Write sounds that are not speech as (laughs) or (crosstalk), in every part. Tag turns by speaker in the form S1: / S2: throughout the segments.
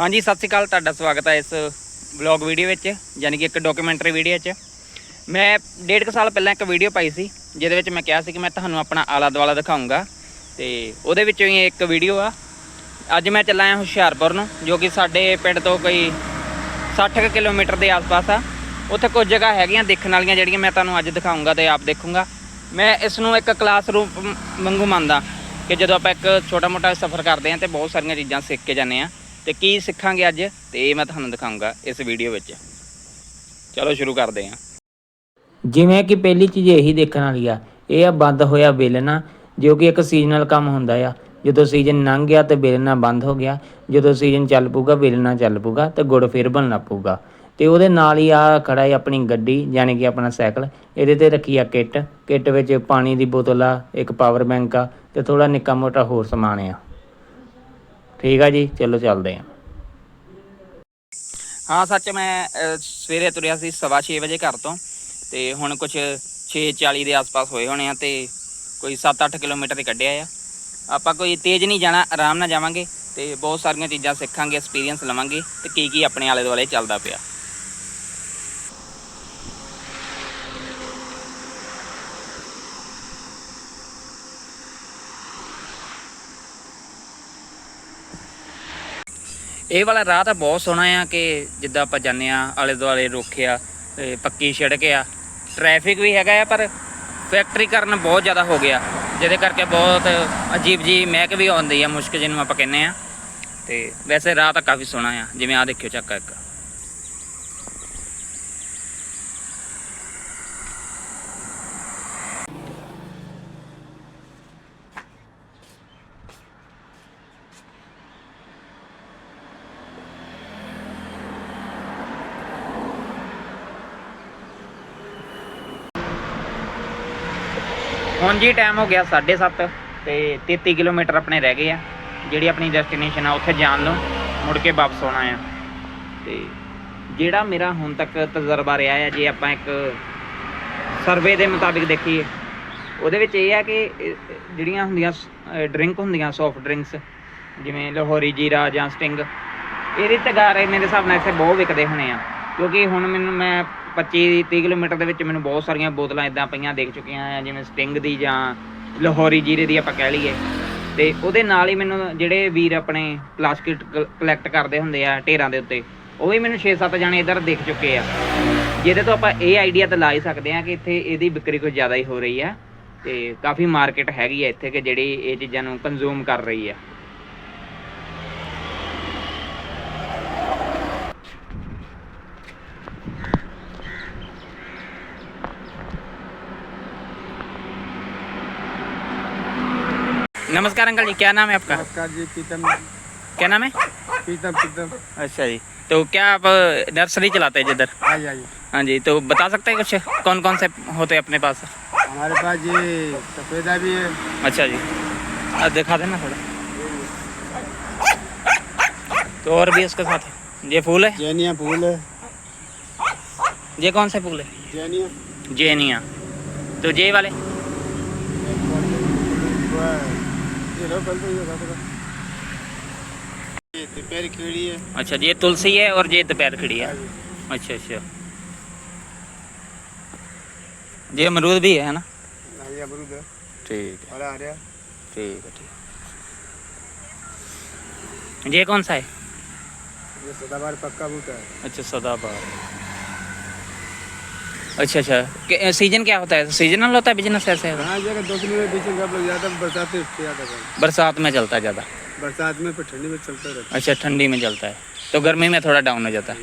S1: ਹਾਂਜੀ, ਸਤਿ ਸ਼੍ਰੀ ਅਕਾਲ, ਤੁਹਾਡਾ ਸਵਾਗਤ ਹੈ ਇਸ ਵਲੌਗ ਵੀਡੀਓ ਵਿੱਚ, ਯਾਨੀ ਕਿ ਇੱਕ ਡਾਕੂਮੈਂਟਰੀ ਵੀਡੀਓ 'ਚ ਮੈਂ ਡੇਢ ਕੁ ਸਾਲ ਪਹਿਲਾਂ ਇੱਕ ਵੀਡੀਓ ਪਾਈ ਸੀ, ਜਿਹਦੇ ਵਿੱਚ ਮੈਂ ਕਿਹਾ ਸੀ ਕਿ ਮੈਂ ਤੁਹਾਨੂੰ ਆਪਣਾ ਆਲਾ ਦੁਆਲਾ ਦਿਖਾਉਂਗਾ ਤੇ ਉਹਦੇ ਵਿੱਚੋਂ ਹੀ ਇੱਕ ਵੀਡੀਓ ਆ। ਅੱਜ ਮੈਂ ਚੱਲਾ ਹਾਂ ਹੁਸ਼ਿਆਰਪੁਰ ਨੂੰ, ਜੋ ਕਿ ਸਾਡੇ ਪਿੰਡ ਤੋਂ ਕੋਈ 60 ਕੁ ਕਿਲੋਮੀਟਰ ਦੇ ਆਸ-ਪਾਸ ਆ। ਉੱਥੇ ਕੁਝ ਜਗ੍ਹਾ ਹੈਗੀਆਂ ਦੇਖਣ ਵਾਲੀਆਂ, ਜਿਹੜੀਆਂ ਮੈਂ ਤੁਹਾਨੂੰ ਅੱਜ ਦਿਖਾਉਂਗਾ ਤੇ ਆਪ ਦੇਖੂੰਗਾ। ਮੈਂ ਇਸ ਨੂੰ ਇੱਕ ਕਲਾਸਰੂਮ ਵਾਂਗੂ ਮੰਨਦਾ ਕਿ ਜਦੋਂ ਆਪਾਂ ਇੱਕ ਛੋਟਾ-ਮੋਟਾ ਸਫ਼ਰ ਕਰਦੇ ਹਾਂ ਤੇ ਬਹੁਤ ਸਾਰੀਆਂ ਚੀਜ਼ਾਂ ਸਿੱਖ ਕੇ ਜਾਂਦੇ ਹਾਂ। ਤੇ ਕੀ ਸਿੱਖਾਂਗੇ ਅੱਜ? ਤੇ ਇਹ ਮੈਂ ਤੁਹਾਨੂੰ ਦਿਖਾਉਂਗਾ ਇਸ ਵੀਡੀਓ ਵਿੱਚ। ਚਲੋ ਸ਼ੁਰੂ ਕਰਦੇ ਹਾਂ।
S2: ਜਿਵੇਂ ਕਿ ਪਹਿਲੀ ਚੀਜ਼ ਇਹੀ ਦੇਖਣ ਵਾਲੀ ਆ, ਇਹ ਆ ਬੰਦ ਹੋਇਆ ਵੇਲਣਾ ਜੋ ਕਿ ਇੱਕ ਸੀਜ਼ਨਲ ਕੰਮ ਹੁੰਦਾ ਆ। ਜਦੋਂ ਸੀਜ਼ਨ ਲੰਘ ਗਿਆ ਤੇ ਵੇਲਣਾ ਬੰਦ ਹੋ ਗਿਆ, ਜਦੋਂ ਸੀਜ਼ਨ ਚੱਲ ਪੂਗਾ ਵੇਲਣਾ ਚੱਲ ਪੂਗਾ ਤੇ ਗੁੜ ਫਿਰ ਬਣਨਾ ਪਊਗਾ। ਤੇ ਉਹਦੇ ਨਾਲ ਹੀ ਆ ਖੜਾ ਹੈ ਆਪਣੀ ਗੱਡੀ, ਯਾਨੀ ਕਿ ਆਪਣਾ ਸਾਈਕਲ, ਇਹਦੇ ਤੇ ਰੱਖੀ ਆ ਕਿੱਟ। ਕਿੱਟ ਵਿੱਚ ਪਾਣੀ ਦੀ ਬੋਤਲ ਆ, ਇੱਕ ਪਾਵਰ ਬੈਂਕ ਆ, ਤੇ ਥੋੜਾ ਨਿੱਕਾ ਮੋਟਾ ਹੋਰ ਸਮਾਨ ਆ। ਠੀਕ ਆ ਜੀ ਚਲੋ ਚੱਲਦੇ ਆ।
S1: ਹਾਂ ਸੱਚ ਮੈਂ ਅਹ, ਸਵੇਰੇ ਤੁਰਿਆ ਸੀ ਸਵਾ ਛੇ ਵਜੇ ਘਰ ਤੋਂ ਤੇ ਹੁਣ ਕੁਝ 6:40 ਦੇ ਆਸ-ਪਾਸ ਹੋਏ ਹੋਣੇ ਆ ਤੇ ਕੋਈ 7-8 ਕਿਲੋਮੀਟਰ ਹੀ ਕੱਢਿਆ ਆ। ਆਪਾਂ ਕੋਈ ਤੇਜ਼ ਨਹੀਂ ਜਾਣਾ ਆਰਾਮ ਨਾਲ ਜਾਵਾਂਗੇ ਤੇ ਬਹੁਤ ਸਾਰੀਆਂ ਚੀਜ਼ਾਂ ਸਿੱਖਾਂਗੇ ਐਕਸਪੀਰੀਅੰਸ ਲਵਾਂਗੇ ਤੇ ਕੀ ਕੀ ਆਪਣੇ ਆਲੇ ਦੁਆਲੇ ਚੱਲਦਾ ਪਿਆ। ਇਹ ਵਾਲਾ ਰਾਹ ਤਾਂ ਬਹੁਤ ਸੋਹਣਾ ਆ ਕਿ ਜਿੱਦਾਂ ਆਪਾਂ ਜਾਂਦੇ ਆ, ਆਲੇ ਦੁਆਲੇ ਰੋਕਿਆ ਤੇ ਪੱਕੀ ਸੜਕ ਆ। ਟ੍ਰੈਫਿਕ ਵੀ ਹੈਗਾ ਆ, ਪਰ ਫੈਕਟਰੀ ਕਰਨ ਬਹੁਤ ਜ਼ਿਆਦਾ ਹੋ ਗਿਆ। ਜਿਹਦੇ ਕਰਕੇ ਬਹੁਤ ਅਜੀਬ ਜੀ ਮਹਿਕ ਵੀ ਆਉਂਦੀ ਆ, ਮੁਸ਼ਕ ਜਿਹਨੂੰ ਆਪਾਂ ਕਹਿੰਦੇ ਆ। ਤੇ ਵੈਸੇ ਰਾਹ ਤਾਂ ਕਾਫੀ ਸੋਹਣਾ ਆ, ਜਿਵੇਂ ਆ ਦੇਖਿਓ ਚੱਕਾ ਇੱਕ। ਹੁਣ ਜੀ ਟਾਈਮ ਹੋ ਗਿਆ 7:30 ਤੇ 33 ਕਿਲੋਮੀਟਰ ਆਪਣੇ ਰਹਿ ਗਏ ਆ। ਜਿਹੜੀ ਆਪਣੀ ਡੈਸਟੀਨੇਸ਼ਨ ਆ, ਉੱਥੇ ਜਾਣ ਨੂੰ ਮੁੜ ਕੇ ਵਾਪਸ ਆਉਣਾ ਆ। ਤੇ ਜਿਹੜਾ ਮੇਰਾ ਹੁਣ ਤੱਕ ਤਜਰਬਾ ਰਿਹਾ ਹੈ ਜੇ ਆਪਾਂ ਇੱਕ ਸਰਵੇ ਦੇ ਮੁਤਾਬਿਕ ਦੇਖੀਏ, ਉਹਦੇ ਵਿੱਚ ਇਹ ਆ ਕਿ ਜਿਹੜੀਆਂ ਹੁੰਦੀਆਂ ਡਰਿੰਕ ਹੁੰਦੀਆਂ ਸੌਫਟ ਡਰਿੰਕਸ ਜਿਵੇਂ ਲਾਹੌਰੀ ਜੀਰਾ ਜਾਂ ਸਟਿੰਗ ਇਹਦੇ ਤਗਾਰੇ ਮੇਰੇ ਹਿਸਾਬ ਨਾਲ ਇੱਥੇ ਬਹੁਤ ਵਿਕਦੇ ਹੋਣੇ ਆ। ਕਿਉਂਕਿ ਹੁਣ ਮੈਨੂੰ ਮੈਂ 25 30 ਕਿਲੋਮੀਟਰ ਦੇ ਵਿੱਚ ਮੈਨੂੰ ਬਹੁਤ ਸਾਰੀਆਂ ਬੋਤਲਾਂ ਇਦਾਂ ਪਈਆਂ, ਦੇਖ ਚੁੱਕੀਆਂ ਆ, ਜਿਵੇਂ ਸਟਿੰਗ ਦੀ ਜਾਂ ਲਾਹੌਰੀ ਜੀਰੇ ਦੀ ਆਪਾਂ ਕਹਿ ਲਈਏ। ਤੇ ਉਹਦੇ ਨਾਲ ਹੀ ਮੈਨੂੰ ਜਿਹੜੇ ਵੀਰ ਆਪਣੇ ਪਲਾਸਟਿਕ ਕਲੈਕਟ ਕਰਦੇ ਹੁੰਦੇ ਆ ਢੇਰਾਂ ਦੇ ਉੱਤੇ, ਉਹ ਵੀ ਮੈਨੂੰ 6-7 ਜਾਣੇ ਇੱਧਰ ਦੇਖ ਚੁੱਕੇ ਆ। ਜਿਹਦੇ ਤੋਂ ਆਪਾਂ ਇਹ ਆਈਡੀਆ ਤਾਂ ਲਾ ਹੀ ਸਕਦੇ ਆ ਕਿ ਇੱਥੇ ਇਹਦੀ ਵਿਕਰੀ ਕੁਝ ਜ਼ਿਆਦਾ ਹੀ ਹੋ ਰਹੀ ਆ, ਤੇ ਕਾਫੀ ਮਾਰਕੀਟ ਹੈਗੀ ਆ ਇੱਥੇ ਕਿ ਜਿਹੜੀ ਇਹ ਚੀਜ਼ਾਂ ਨੂੰ ਕੰਜ਼ੂਮ ਕਰ ਰਹੀ ਆ। नमस्कार अंकल जी क्या नाम है आपका?
S3: नमस्कार जी पीतम
S1: क्या नाम है?
S3: पीतम पीतम
S1: अच्छा जी तो क्या आप नर्सरी चलाते हैं जिधर
S3: आइए आइए
S1: हाँ जी। तो बता सकते हैं कुछ कौन कौन से होते हैं अपने पास?
S3: हमारे पास ये सफेदा भी है।
S1: अच्छा जी अब दिखा देना थोड़ा। तो और भी उसके साथ है? ये फूल है?
S3: जैनिया फूल है।
S1: ये कौन से फूल है?
S3: जैनिया।
S1: जेनिया। तो ये वाले
S3: ये लो कल तो ये बता दो। ये दोपहर खीड़ी है।
S1: अच्छा ये तुलसी है और ये दोपहर खड़ी है। अच्छा अच्छा। ये अमरूद भी है ना?
S3: हाँ, ये अमरूद है।
S1: ठीक है।
S3: आ रहा
S1: ठीक है ठीक है। ये कौन सा है?
S3: ये सदाबार पक्का बूटा है।
S1: अच्छा सदाबहार। अच्छा अच्छा। सीज़न क्या होता है? सीजनल होता है बिज़नेस ऐसे?
S3: हाँ जगह दो किलो बीच में लग जाता है बरसात में उठते
S1: बरसात में चलता है ज़्यादा?
S3: बरसात में फिर ठंडी में चलता रहता
S1: अच्छा ठंडी में चलता है। तो गर्मी में थोड़ा डाउन हो जाता है।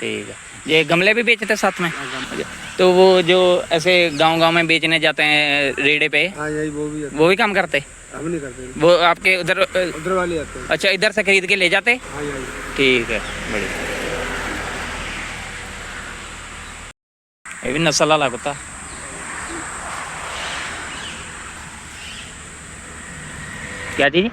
S1: ठीक है। ये गमले भी बेचते साथ में? अच्छा, तो वो जो ऐसे गाँव गाँव में बेचने जाते हैं रेड़े पे
S3: हाँ यही वो भी
S1: वो भी काम करते?
S3: हम नहीं करते।
S1: वो आपके उधर
S3: उधर वाले आते हैं।
S1: अच्छा इधर से खरीद के ले जाते?
S3: हाँ
S1: ठीक है बढ़िया। ये भी नस्ल वाला कुत्ता क्या चीज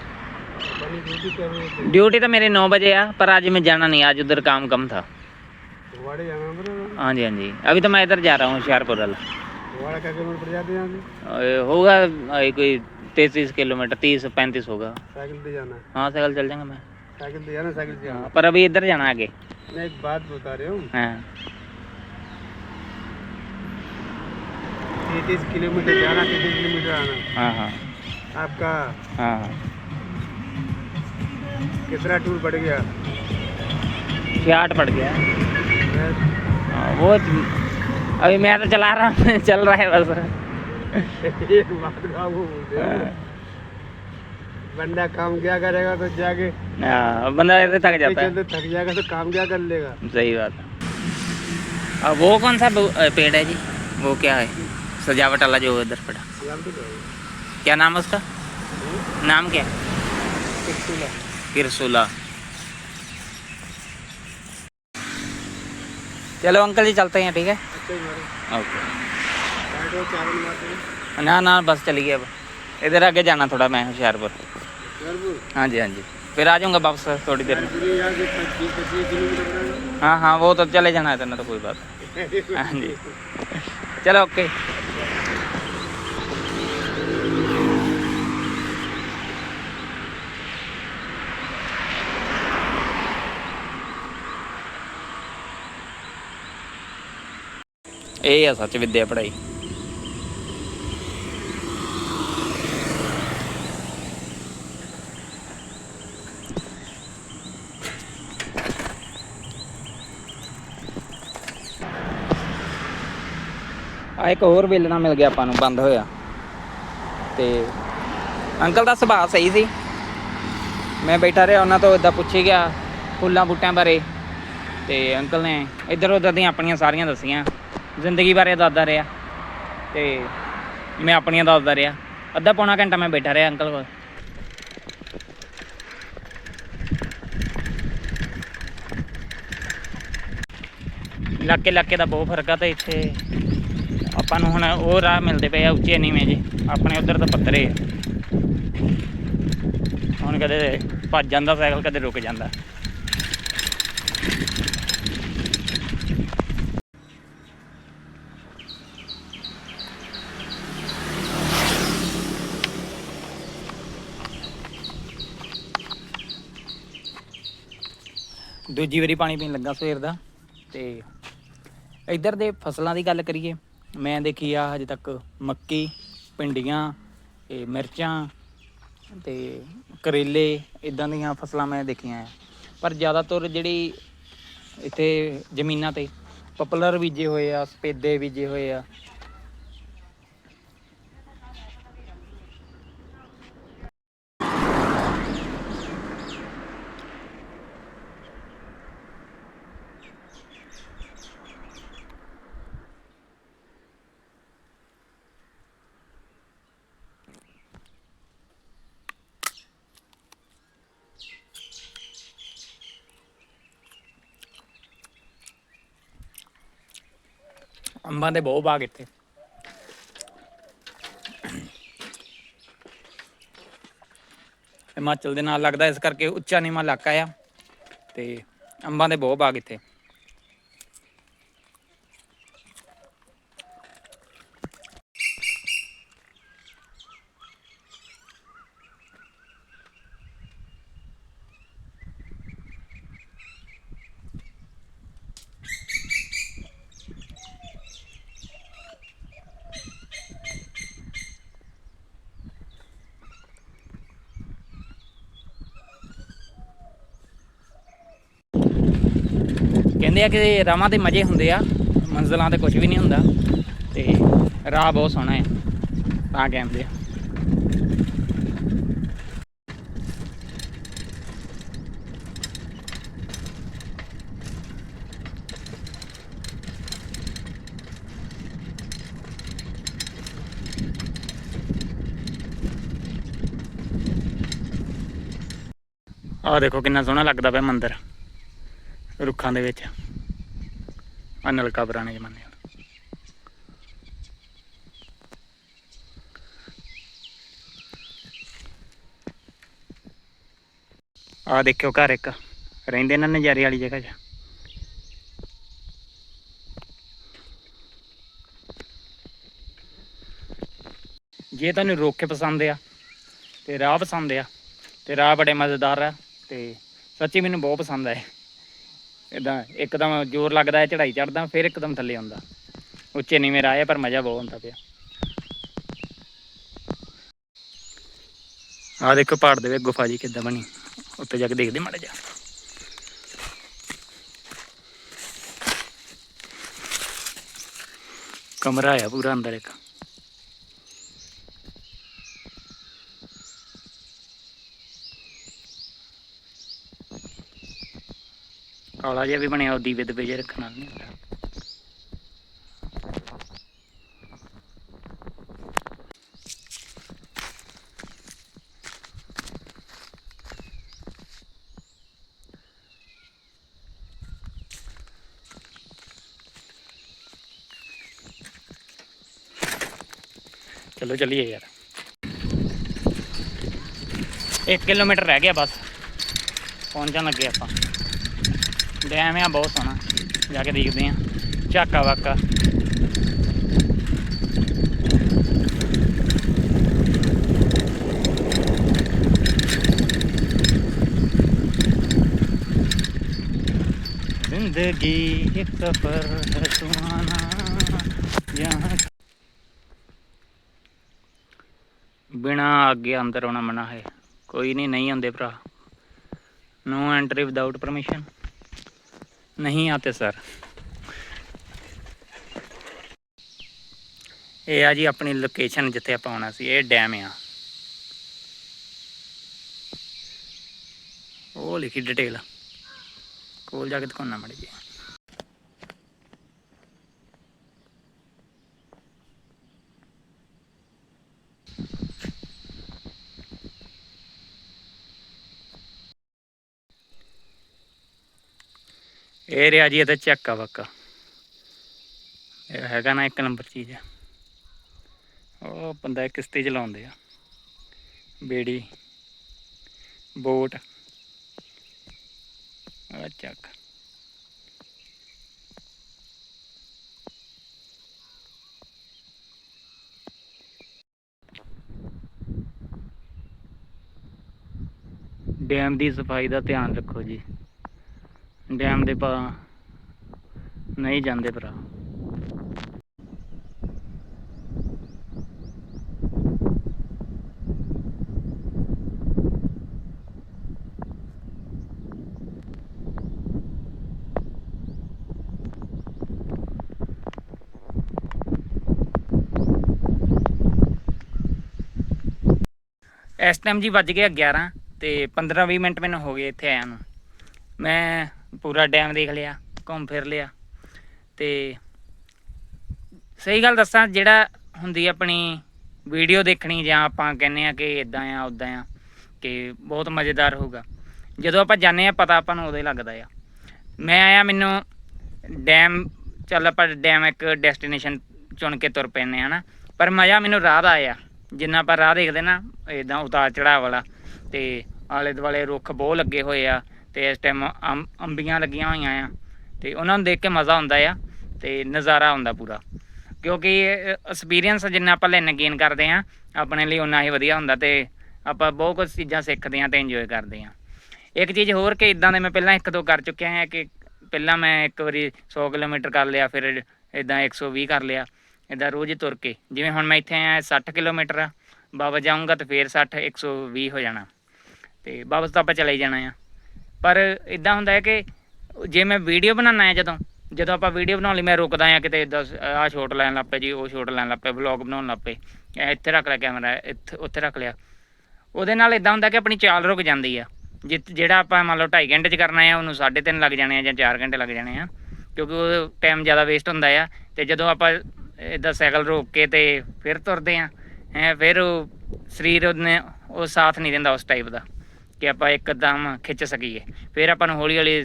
S3: बनी ड्यूटी कर रहे थे
S1: ड्यूटी तो मेरे नौ बजे आ पर आज मैं जाना नहीं आज उधर काम कम था
S3: फुवाड़े जाना है बराबर
S1: हाँ जी हाँ जी अभी तो मैं इधर जा रहा हूँ होशियारपुर वाला
S3: फुवाड़ा क्या किलोमीटर पड़ जाते हैं यहाँ से
S1: अ, होगा अ, कोई तैतीस किलोमीटर तीस पैंतीस होगा
S3: साइकिल पे जाना है
S1: हाँ साइकिल चल जाएंगे मैं
S3: साइकिल से जाना साइकिल से जाना
S1: पर अभी इधर जाना आगे
S3: मैं एक बात बता रहा हूँ
S1: हाँ
S3: तैतीस किलोमीटर जाना तैतीस किलोमीटर आना।
S1: हाँ हाँ।
S3: आपका
S1: हाँ हाँ।
S3: कितना टूर पड़ गया?
S1: छियाट पड़ गया।
S3: मैं
S1: हाँ, वो अभी मैं तो चला रहा हूँ (laughs) चल रहा है बस। (laughs)
S3: हैं बंदा काम क्या करेगा तो जाके
S1: हाँ, बंदा ऐसे थक जाता है।
S3: थक जाएगा तो काम क्या कर लेगा?
S1: सही बात है। अब वो कौन सा पेड़ है जी? वो क्या है? सजावट वाला जो उधर पड़ा।
S3: तो।
S1: क्या नाम है उसका? नाम क्या? किरसुला चलो अंकल जी, चलते हैं ठीक है? ओके। ना ना, बस चलिए अब। इधर आगे जाना थोड़ा, मैं होशियारपुर। हाँ जी हाँ जी। फिर आ जाऊँगा वापस, थोड़ी देर में। हाँ हाँ वो तो चले जाना है इतना तो कोई बात। हाँ जी। चलो, ओके। ਇਹ ਆ ਸੱਚ ਵਿਦਿਆ ਪੜਾਈ ਆ ਇੱਕ ਹੋਰ ਵੇਲਣਾ ਮਿਲ ਗਿਆ ਆਪਾਂ ਨੂੰ, ਬੰਦ ਹੋਇਆ। ਤੇ ਅੰਕਲ ਦਾ ਸੁਭਾਅ ਸਹੀ ਸੀ। ਮੈਂ ਬੈਠਾ ਰਿਹਾ, ਉਹਨਾਂ ਤੋਂ ਇਦਾਂ ਪੁੱਛੀ ਗਿਆ ਫੁੱਲਾਂ ਬੂਟਿਆਂ ਬਾਰੇ। ਤੇ ਅੰਕਲ ਨੇ ਇੱਧਰ ਉੱਧਰ ਦੀਆਂ ਆਪਣੀਆਂ ਸਾਰੀਆਂ ਦੱਸੀਆਂ। ਜ਼ਿੰਦਗੀ ਬਾਰੇ ਦੱਸਦਾ ਰਿਹਾ ਤੇ ਮੈਂ ਆਪਣੀਆਂ ਦੱਸਦਾ ਰਿਹਾ। ਅੱਧਾ ਪੌਣਾ ਘੰਟਾ ਮੈਂ ਬੈਠਾ ਰਿਹਾ ਅੰਕਲ ਕੋਲ। ਇਲਾਕੇ ਇਲਾਕੇ ਦਾ ਬਹੁਤ ਫ਼ਰਕ ਆ ਤੇ ਇੱਥੇ ਆਪਾਂ ਨੂੰ ਹੁਣ ਉਹ ਰਾਹ ਮਿਲਦੇ ਪਏ ਆ ਉੱਚੇ ਨੀਵੇਂ ਜੇ ਆਪਣੇ ਉਧਰ ਤਾਂ ਪੱਧਰੇ ਆ। ਹੁਣ ਕਦੇ ਭੱਜ ਜਾਂਦਾ, ਸਾਈਕਲ ਕਦੇ ਰੁਕ ਜਾਂਦਾ। ਦੂਜੀ ਵਾਰੀ ਪਾਣੀ ਪੀਣ ਲੱਗਾ ਸਵੇਰ ਦਾ। ਤੇ ਇੱਧਰ ਦੇ ਫਸਲਾਂ ਦੀ ਗੱਲ ਕਰੀਏ, ਮੈਂ ਦੇਖੀ ਆ ਹਜੇ ਤੱਕ ਮੱਕੀ, ਭਿੰਡੀਆਂ, ਤੇ ਮਿਰਚਾਂ ਤੇ ਕਰੇਲੇ ਇਦਾਂ ਦੀਆਂ ਫਸਲਾਂ ਮੈਂ ਦੇਖੀਆਂ ਆ। ਪਰ ਜ਼ਿਆਦਾਤਰ ਜਿਹੜੀ ਇੱਥੇ ਜ਼ਮੀਨਾਂ ਤੇ ਪਪਲਰ ਬੀਜੇ ਹੋਏ ਆ, ਸਪੇਦੇ ਬੀਜੇ ਹੋਏ ਆ ਅੰਬਾਂ ਦੇ ਬਹੁਤ ਬਾਗ ਇੱਥੇ ਹਿਮਾਚਲ ਦੇ ਨਾਲ ਲੱਗਦਾ ਇਸ ਕਰਕੇ ਉੱਚਾ ਨੀਵਾਂ ਇਲਾਕਾ ਆ ਤੇ ਅੰਬਾਂ ਦੇ ਬਹੁਤ ਬਾਗ ਇੱਥੇ ਕਹਿੰਦੇ ਆ ਕਿ ਰਾਵਾਂ ਦੇ ਮਜ਼ੇ ਹੁੰਦੇ ਆ, ਮੰਜ਼ਲਾਂ ਤੇ ਕੁਝ ਵੀ ਨਹੀਂ ਹੁੰਦਾ, ਤੇ ਰਾਹ ਬਹੁਤ ਸੋਹਣਾ ਹੈ ਤਾਂ ਕਹਿੰਦੇ ਆ। ਆਹ ਦੇਖੋ ਕਿੰਨਾ ਸੋਹਣਾ ਲੱਗਦਾ ਪਿਆ ਮੰਦਿਰ, ਰੁੱਖਾਂ ਦੇ ਵਿੱਚ। ਆ ਨਲਕਾ ਪੁਰਾਣੇ ਜ਼ਮਾਨੇ ਦਾ ਆ ਦੇਖਿਓ ਘਰ ਇੱਕ ਰਹਿੰਦੇ ਨਾ ਨਜ਼ਾਰੇ ਵਾਲੀ ਜਗ੍ਹਾ 'ਚ ਜੇ ਤੁਹਾਨੂੰ ਰੋਕੇ ਪਸੰਦ ਆ ਤੇ ਰਾਹ ਪਸੰਦ ਆ ਤੇ ਰਾਹ ਬੜੇ ਮਜ਼ੇਦਾਰ ਆ ਤੇ ਸੱਚੀ ਮੈਨੂੰ ਬਹੁਤ ਪਸੰਦ ਆਏ ਇਦਾਂ ਇੱਕਦਮ ਜ਼ੋਰ ਲੱਗਦਾ ਹੈ ਚੜਾਈ ਚੜਦਾ ਫਿਰ ਇੱਕਦਮ ਥੱਲੇ ਆਉਂਦਾ। ਉੱਚੇ ਨਹੀਂ ਮੇਰਾ ਆਇਆ ਪਰ ਮਜ਼ਾ ਬਹੁਤ ਆਉਂਦਾ ਪਿਆ। ਆ ਦੇਖੋ ਪਹਾੜ ਦੇ ਵਿੱਚ ਗੁਫਾ ਜੀ ਕਿੱਦਾਂ ਬਣੀ। ਉੱਤੇ ਜਾ ਕੇ ਦੇਖਦੇ ਮਾੜਾ ਜਾ ਕਮਰਾ ਆ ਪੂਰਾ ਅੰਦਰ ਇੱਕ। ਕਾਲਾ ਜਿਹਾ ਵੀ ਬਣਿਆ ਉਹ ਦੀਵੇ ਦੇ ਵਿੱਚ ਰੱਖਣ ਵਾਲੇ ਨਹੀਂ ਹੁੰਦਾ। ਚਲੋ ਚੱਲੀਏ ਯਾਰ। 1 ਕਿਲੋਮੀਟਰ ਰਹਿ ਗਿਆ ਬਸ। ਪਹੁੰਚਣ ਲੱਗੇ ਆਪਾਂ। ਡੈਮ ਆ, ਬਹੁਤ ਸੋਹਣਾ। ਜਾ ਕੇ ਦੇਖਦੇ ਆ। ਝਾਕਾ ਵਾਕਾ। ਜ਼ਿੰਦਗੀ ਇੱਕ ਸਫਰ ਹੈ ਸੁਹਾਣਾ। ਯਹਾਂ ਬਿਨਾ ਅੱਗੇ ਅੰਦਰ ਆਉਣਾ ਮਨਾ ਹੈ। ਕੋਈ ਨਹੀਂ ਨਹੀਂ ਆਉਂਦੇ ਭਰਾ। ਨੋ ਐਂਟਰੀ ਵਿਦਆਊਟ ਪਰਮਿਸ਼ਨ ਨਹੀਂ ਆਤੇ, ਸਰ। ਇਹ ਆ ਜੀ ਆਪਣੀ ਲੋਕੇਸ਼ਨ ਜਿੱਥੇ ਆਪਾਂ ਆਉਣਾ ਸੀ, ਇਹ ਡੈਮ ਆ। ਉਹ ਲਿਖੀ ਡਿਟੇਲ ਕੋਲ ਜਾ ਕੇ ਦਿਖਾਉਣਾ ਮੜੀ ਜੀ ਇਹ ਰਿਹਾ ਜੀ ਇਹਦਾ ਚੱਕਾ ਵੱਕਾ ਇਹ ਹੈਗਾ ਨਾ ਇੱਕ ਨੰਬਰ ਚੀਜ਼। ਹੈ ਉਹ ਬੰਦਾ ਕਿਸ਼ਤੀ ਚਲਾਉਂਦੇ ਆ। ਬੇੜੀ, ਬੋਟ। ਆ ਚੱਕ। ਡੈਮ ਦੀ ਸਫ਼ਾਈ ਦਾ ਧਿਆਨ ਰੱਖੋ ਜੀ। ਡੈਮ ਦੇ ਪਾ ਨਹੀਂ ਜਾਂਦੇ ਭਰਾ। ਇਸ ਟਾਈਮ ਜੀ ਵੱਜ ਗਏ 11 ਤੇ 15-20 ਮਿੰਟ ਮੈਨੂੰ ਹੋ ਗਏ ਇੱਥੇ ਆਇਆ ਨੂੰ। ਮੈਂ ਪੂਰਾ ਡੈਮ ਦੇਖ ਲਿਆ, ਘੁੰਮ ਫਿਰ ਲਿਆ ਤੇ ਸਹੀ ਗੱਲ ਦੱਸਾਂ, ਜਿਹੜਾ ਹੁੰਦੀ ਆਪਣੀ ਵੀਡੀਓ ਦੇਖਣੀ ਜਾਂ ਆਪਾਂ ਕਹਿੰਨੇ ਆ ਕਿ ਇਦਾਂ ਆ ਉਦਾਂ ਆ, ਕਿ ਬਹੁਤ ਮਜ਼ੇਦਾਰ ਹੋਊਗਾ। ਜਦੋਂ ਆਪਾਂ ਜਾਂਦੇ ਆ, ਪਤਾ ਆਪਾਂ ਨੂੰ ਉਦੋਂ ਹੀ ਲੱਗਦਾ ਆ। ਮੈਂ ਆਇਆ ਮੈਨੂੰ ਡੈਮ ਚੱਲ ਆਪਾਂ ਡੈਮ ਇੱਕ ਡੈਸਟੀਨੇਸ਼ਨ ਚੁਣ ਕੇ ਤੁਰ ਪੈਨੇ ਹਨਾ। ਪਰ ਮਜ਼ਾ ਮੈਨੂੰ ਰਾਹ ਦਾ ਆਇਆ। ਜਿੰਨਾ ਆਪਾਂ ਰਾਹ ਦੇਖਦੇ ਨਾ ਇਦਾਂ ਉਤਾਰ ਚੜਾਅ ਵਾਲਾ, ਤੇ ਆਲੇ ਦੁਆਲੇ ਰੁੱਖ ਬਹੁਤ ਲੱਗੇ ਹੋਏ ਆ। ਤੇ ਇਸ ਟਾਈਮ ਅੰਬੀਆਂ ਲੱਗੀਆਂ ਹੋਈਆਂ ਆ ਤੇ ਉਹਨਾਂ ਨੂੰ ਦੇਖ ਕੇ ਮਜ਼ਾ ਆਉਂਦਾ ਆ ਤੇ ਨਜ਼ਾਰਾ ਆਉਂਦਾ ਪੂਰਾ। ਕਿਉਂਕਿ ਐਕਸਪੀਰੀਅੰਸ ਜਿੰਨਾ ਆਪਾਂ ਲੈਣ ਗੇਨ ਕਰਦੇ ਆ, ਆਪਣੇ ਲਈ ਉਨਾ ਹੀ ਵਧੀਆ ਹੁੰਦਾ ਤੇ ਆਪਾਂ ਬਹੁਤ ਕੁਝ ਚੀਜ਼ਾਂ ਸਿੱਖਦੇ ਆ ਤੇ ਇੰਜੋਏ ਕਰਦੇ ਆ। ਇੱਕ ਚੀਜ਼ ਹੋਰ ਕਿ ਇਦਾਂ ਦੇ ਮੈਂ ਪਹਿਲਾਂ ਇੱਕ ਦੋ ਕਰ ਚੁੱਕਿਆ ਹਾਂ ਕਿ ਪਹਿਲਾਂ ਮੈਂ ਇੱਕ ਵਾਰੀ 100 ਕਿਲੋਮੀਟਰ ਕਰ ਲਿਆ, ਫਿਰ ਇਦਾਂ 120 ਕਰ ਲਿਆ ਇਦਾਂ ਰੋਜ਼ ਤੁਰ ਕੇ। ਜਿਵੇਂ ਹੁਣ ਮੈਂ ਇੱਥੇ ਆਇਆ 60 ਕਿਲੋਮੀਟਰ ਆ ਵਾਪਸ ਜਾਊਂਗਾ ਤਾਂ ਫੇਰ 60 120 ਹੋ ਜਾਣਾ। ਤੇ ਵਾਪਸ ਤਾਂ ਆਪਾਂ ਚਲੇ ਜਾਣਾ ਆ। ਪਰ ਇਦਾਂ ਹੁੰਦਾ ਹੈ ਕਿ ਜੇ ਮੈਂ ਵੀਡੀਓ ਬਣਾਉਣਾ ਹੈ ਜਦੋਂ ਜਦੋਂ ਆਪਾਂ ਵੀਡੀਓ ਬਣਾਉਣ ਲਈ ਮੈਂ ਰੁਕਦਾ ਆ ਕਿਤੇ ਇਦਾਂ ਆ ਸ਼ੋਟ ਲੈਣ ਲੱਗ ਪਏ ਜੀ, ਉਹ ਸ਼ੋਟ ਲੈਣ ਲੱਗ ਪਏ ਵਲੌਗ ਬਣਾਉਣ ਲੱਗ ਪਏ ਇੱਥੇ ਰੱਖ ਲਿਆ ਕੈਮਰਾ ਇੱਥੇ, ਉੱਥੇ ਰੱਖ ਲਿਆ। ਉਹਦੇ ਨਾਲ ਇਦਾਂ ਹੁੰਦਾ ਕਿ ਆਪਣੀ ਚਾਲ ਰੁਕ ਜਾਂਦੀ ਆ। ਜਿ- ਜਿਹੜਾ ਆਪਾਂ ਮੰਨ ਲਓ 2.5 ਘੰਟੇ ਚ ਕਰਨਾ ਆ ਉਹਨੂੰ 3.5 ਲੱਗ ਜਾਣੇ ਆ ਜਾਂ 4 ਘੰਟੇ ਲੱਗ ਜਾਣੇ ਆ, ਕਿਉਂਕਿ ਉਹ ਟਾਈਮ ਜ਼ਿਆਦਾ ਵੇਸਟ ਹੁੰਦਾ ਆ। ਤੇ ਜਦੋਂ ਆਪਾਂ ਇਦਾਂ ਸਾਈਕਲ ਰੋਕ ਕੇ ਤੇ ਫਿਰ ਤੁਰਦੇ ਆ, ਹੈ, ਫਿਰ ਉਹ ਸਰੀਰ ਉਹਨੇ, ਉਹ ਸਾਥ ਨਹੀਂ ਦਿੰਦਾ ਉਸ ਟਾਈਪ ਦਾ। ਕਿ ਆਪਾਂ ਇੱਕਦਮ ਖਿੱਚ ਸਕੀਏ ਫਿਰ ਆਪਾਂ ਨੂੰ ਹੌਲੀ ਹੌਲੀ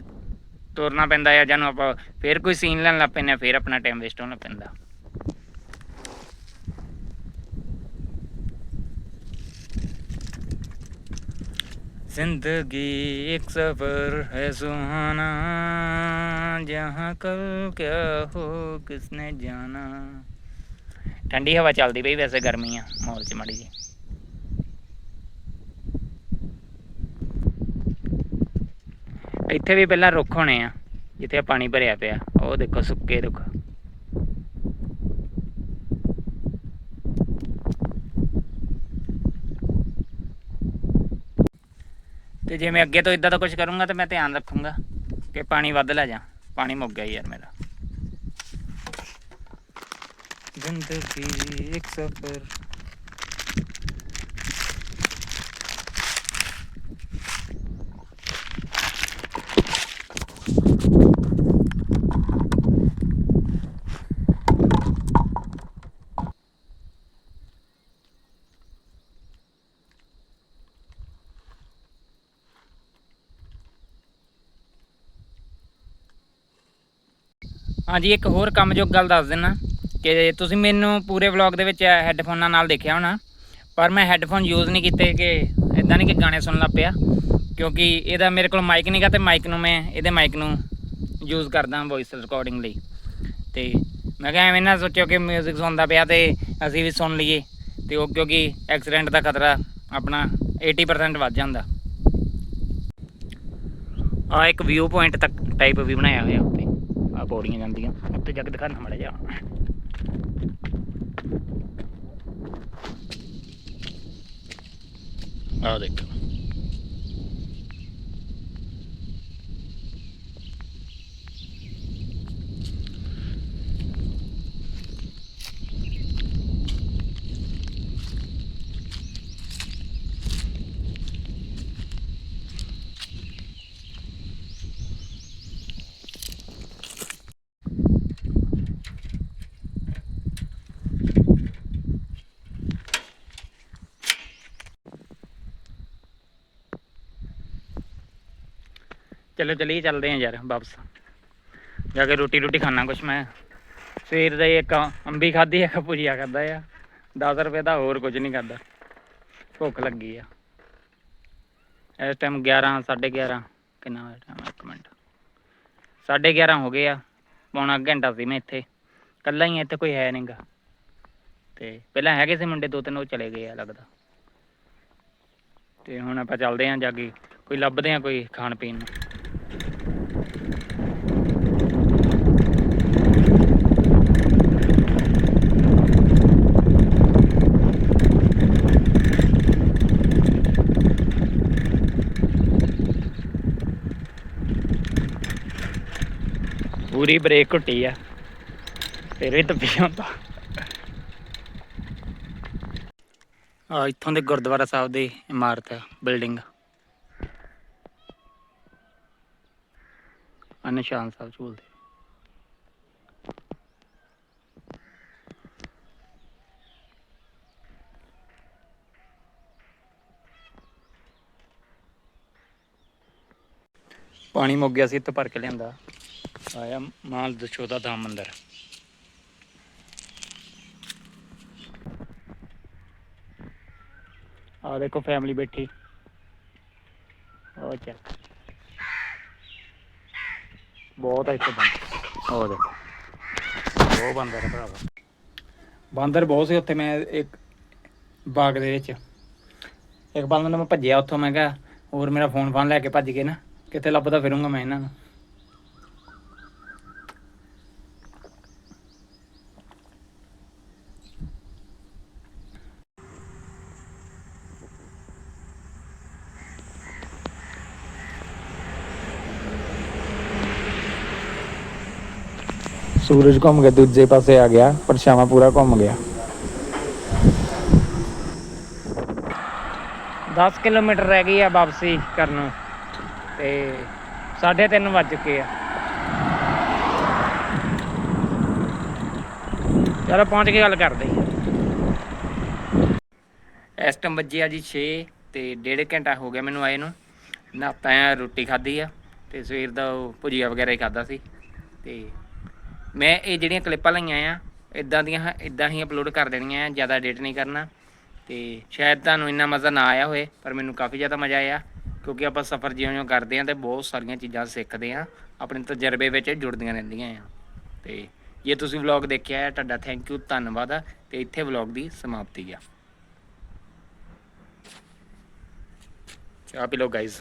S1: ਤੁਰਨਾ ਪੈਂਦਾ ਆ ਜਾਂ ਨੂੰ ਆਪਾਂ ਫਿਰ ਕੋਈ ਸੀਨ ਲੈਣ ਲੱਗ ਪੈਂਦੇ ਆ ਫਿਰ ਆਪਣਾ ਟਾਈਮ ਵੇਸਟ ਹੋਣਾ ਪੈਂਦਾ जिंदगी एक सफर है सुहाना जहाँ कल क्या हो किसने जाना ਠੰਡੀ ਹਵਾ ਚੱਲਦੀ ਪਈ ਵੈਸੇ ਗਰਮੀ ਆ ਮਾਹੌਲ ਚ ਮਾੜੀ ਜੀ ਇੱਥੇ ਵੀ ਪਹਿਲਾਂ ਰੁੱਖ ਹੋਣੇ ਆ, ਜਿੱਥੇ ਪਾਣੀ ਭਰਿਆ ਪਿਆ। ਉਹ ਦੇਖੋ ਸੁੱਕੇ ਰੁੱਖ। ਤੇ ਜੇ ਮੈਂ ਅੱਗੇ ਤੋਂ ਇਦਾਂ ਦਾ ਕੁਝ ਕਰੂੰਗਾ, ਤਾਂ ਮੈਂ ਧਿਆਨ ਰੱਖੂੰਗਾ ਕਿ ਪਾਣੀ ਵੱਧ ਲੈ ਜਾ। ਪਾਣੀ ਮੁੱਕ ਗਿਆ ਯਾਰ ਮੇਰਾ। ਜ਼ਿੰਦਗੀ ਇੱਕ ਸਫ਼ਰ। ਹਾਂਜੀ, ਇੱਕ ਹੋਰ ਕੰਮਯੋਗ ਗੱਲ ਦੱਸ ਦਿੰਨਾ ਕਿ ਤੁਸੀਂ ਮੈਨੂੰ ਪੂਰੇ ਵਲੌਗ ਦੇ ਵਿੱਚ ਹੈੱਡਫੋਨਾਂ ਨਾਲ ਦੇਖਿਆ ਹੋਣਾ, ਪਰ ਮੈਂ ਹੈੱਡਫੋਨ ਯੂਜ਼ ਨਹੀਂ ਕੀਤੇ ਕਿ ਇਦਾਂ ਨਹੀਂ ਕਿ ਗਾਣੇ ਸੁਣਨ ਲੱਗ ਪਿਆ, ਕਿਉਂਕਿ ਇਹਦਾ ਮੇਰੇ ਕੋਲ ਮਾਈਕ ਨਹੀਂਗਾ ਤੇ ਮਾਈਕ ਨੂੰ ਮੈਂ ਇਹਦੇ ਮਾਈਕ ਨੂੰ ਯੂਜ਼ ਕਰਦਾ ਵੌਇਸ ਰਿਕਾਰਡਿੰਗ ਲਈ। ਤੇ ਮੈਂ ਕਿਹਾ ਐਵੇਂ ਨਾ ਸੋਚਿਓ ਕਿ 뮤직 ਸੁਣਦਾ ਪਿਆ ਤੇ ਅਸੀਂ ਵੀ ਸੁਣ ਲਈਏ, ਤੇ ਉਹ ਕਿਉਂਕਿ ਐਕਸੀਡੈਂਟ ਦਾ ਖਤਰਾ ਆਪਣਾ 80% ਵੱਧ ਜਾਂਦਾ। ਆ ਇੱਕ ਵਿਊ ਪੁਆਇੰਟ ਤੱਕ ਟਾਈਪ ਵੀ ਬਣਾਇਆ ਹੋਇਆ ਉੱਤੇ। ਆ ਪੌੜੀਆਂ ਜਾਂਦੀਆਂ। ਉੱਤੇ ਜਾ ਕੇ ਦਿਖਾਣਾ ਮੜਾ ਜਾ ਆ ਦੇਖੋ। ਚਲੋ ਚਲੀਏ, ਚੱਲਦੇ ਹਾਂ ਯਾਰ ਵਾਪਸ। ਜਾ ਕੇ ਰੋਟੀ ਰੋਟੀ ਖਾਣਾ ਕੁਛ ਮੈਂ। ਸਵੇਰ ਦਾ ਇੱਕ ਅੰਬੀ ਖਾਧੀ ਇੱਕ ਭੁਜੀਆ ਕਰਦਾ ਆ। 10 ਰੁਪਏ ਦਾ ਹੋਰ ਕੁਝ ਨਹੀਂ ਕਰਦਾ ਭੁੱਖ ਲੱਗੀ ਆ। ਇਸ ਟਾਈਮ 11 11:30 ਕਿੰਨਾ ਹੋਇਆ ਟਾਈਮ ਇੱਕ ਮਿੰਟ। 11:30 ਹੋ ਗਏ ਆ। ਪੌਣਾ ਘੰਟਾ ਸੀ ਮੈਂ ਇੱਥੇ। ਕੱਲਾ ਹੀ ਇੱਥੇ ਕੋਈ ਹੈ ਨਹੀਂਗਾ ਤੇ ਪਹਿਲਾਂ ਹੈਗੇ ਸੀ ਮੁੰਡੇ ਦੋ ਤਿੰਨ ਉਹ ਚਲੇ ਗਏ ਆ ਲੱਗਦਾ। ਤੇ ਹੁਣ ਆਪਾਂ ਚੱਲਦੇ ਆਂ ਜਾ ਕੇ। ਕੋਈ ਲੱਭਦੇ ਆਂ ਕੋਈ ਖਾਣ ਪੀਣ ਨੂੰ। ਪੂਰੀ ਬ੍ਰੇਕ ਘੁੱਟੀ ਆ। ਫਿਰ ਵੀ ਤੱਪੀ ਹੁੰਦਾ ਆ ਇੱਥੋਂ ਦੇ ਗੁਰਦੁਆਰਾ ਸਾਹਿਬ ਦੀ ਇਮਾਰਤ ਹੈ ਬਿਲਡਿੰਗ। ਆ ਨਿਸ਼ਾਨ ਸਾਹਿਬ ਝੂਲਦੇ ਪਾਣੀ ਮੁੱਕ ਗਿਆ ਸੀ, ਇੱਥੇ ਭਰ ਕੇ ਲਿਆਂਦਾ। ਆਇਆ ਮਾਲ ਦਸ਼ੋਦਾ ਧਾਮ ਮੰਦਿਰ। ਆ ਦੇਖੋ ਫੈਮਿਲੀ ਬੈਠੀ। ਉਹ ਚੱਲ। ਬਹੁਤ ਆ ਇੱਥੇ ਬੰਦ। ਉਹ ਦੇਖੋ ਬਹੁਤ ਬੰਦਰ ਹੈ ਭਰਾਵਾ ਬਾਂਦਰ ਬਹੁਤ ਸੀ ਉੱਥੇ ਮੈਂ ਇੱਕ ਬਾਗ ਦੇ ਵਿੱਚ। ਇੱਕ ਬਾਂਦਰ ਨੂੰ ਮੈਂ ਭੱਜਿਆ ਉੱਥੋਂ ਮੈਂ ਕਿਹਾ ਹੋਰ ਮੇਰਾ ਫੋਨ ਫਾਨ ਲੈ ਕੇ ਭੱਜ ਕੇ ਨਾ। ਕਿੱਥੇ ਲੱਭਦਾ ਫਿਰੂੰਗਾ ਮੈਂ ਇਹਨਾਂ ਨੂੰ। ਸੂਰਜ ਘੁੰਮ ਕੇ ਦੂਜੇ ਪਾਸੇ ਆ ਗਿਆ ਪਰਛਾਵਾਂ ਪੂਰਾ ਘੁੰਮ ਗਿਆ। 10 ਕਿਲੋਮੀਟਰ ਰਹਿ ਗਈ ਆ ਵਾਪਸੀ ਕਰਨ ਨੂੰ, ਤੇ 3:30 ਵੱਜ ਚੁੱਕੇ ਆ। ਚਲੋ ਪਹੁੰਚ ਕੇ ਗੱਲ ਕਰਦੇ ਇਸ ਟਾਈਮ ਵੱਜਿਆ ਜੀ 6 ਤੇ ਡੇਢ ਘੰਟਾ ਹੋ ਗਿਆ ਮੈਨੂੰ ਆਏ ਨੂੰ। ਨਾਤਾ ਆ, ਰੋਟੀ ਖਾਧੀ ਆ, ਤੇ ਸਵੇਰ ਦਾ ਉਹ ਭੁਜੀਆ ਵਗੈਰਾ ਹੀ ਖਾਦਾ ਸੀ, ਤੇ ਮੈਂ ਇਹ ਜਿਹੜੀਆਂ ਕਲਿੱਪਾਂ ਲਈਆਂ ਆ ਇਦਾਂ ਦੀਆਂ ਇਦਾਂ ਹੀ ਅਪਲੋਡ ਕਰ ਦੇਣੀਆਂ ਆ, ਜ਼ਿਆਦਾ ਐਡਿਟ ਨਹੀਂ ਕਰਨਾ। ਤੇ ਸ਼ਾਇਦ ਤੁਹਾਨੂੰ ਇੰਨਾ ਮਜ਼ਾ ਨਾ ਆਇਆ ਹੋਵੇ, ਪਰ ਮੈਨੂੰ ਕਾਫੀ ਜ਼ਿਆਦਾ ਮਜ਼ਾ ਆਇਆ, ਕਿਉਂਕਿ ਆਪਾਂ ਸਫ਼ਰ ਜਿਉਂ-ਜਿਉਂ ਕਰਦੇ ਆ ਤੇ ਬਹੁਤ ਸਾਰੀਆਂ ਚੀਜ਼ਾਂ ਸਿੱਖਦੇ ਆ, ਆਪਣੇ ਤਜਰਬੇ ਵਿੱਚ ਜੁੜਦੀਆਂ ਰਹਿੰਦੀਆਂ ਆ। ਤੇ ਜੇ ਤੁਸੀਂ ਵਲੌਗ ਦੇਖਿਆ ਹੈ ਤੁਹਾਡਾ ਥੈਂਕ ਯੂ ਧੰਨਵਾਦ ਆ, ਤੇ ਇੱਥੇ ਵਲੌਗ ਦੀ ਸਮਾਪਤੀ ਆ। ਚਾਹ ਪੀ ਲਓ ਗਾਇਜ਼